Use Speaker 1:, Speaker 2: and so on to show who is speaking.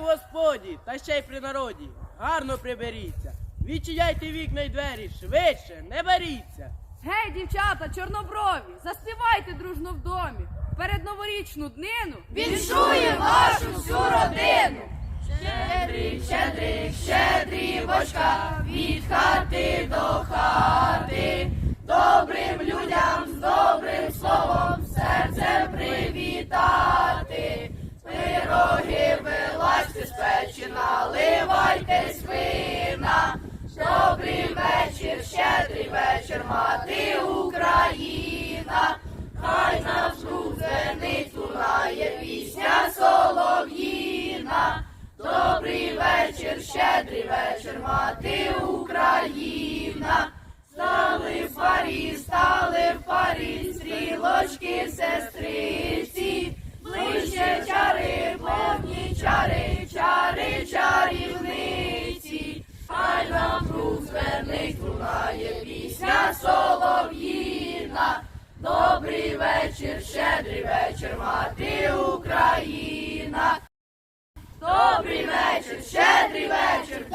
Speaker 1: господі, та ще й при народі. Гарно приберіться. Відчиняйте вікна й двері, швидше, не беріться.
Speaker 2: Гей, дівчата, чорноброві, заспівайте дружно в домі. Перед новорічну днину
Speaker 3: Віншує вашу всю родину. Щедрик, щедрик, щедрівочка, від хати до печі, наливайтесь вина. Добрий вечір, щедрий вечір, мати Україна. Хай на звенить лунає пісня солов'їна. Добрий вечір, щедрий вечір, мати Україна. Стали в парі, стали в парі, стрілочки сестриці. Добрий вечір, щедрий вечір, мати Україна. Добрий вечір, щедрий вечір.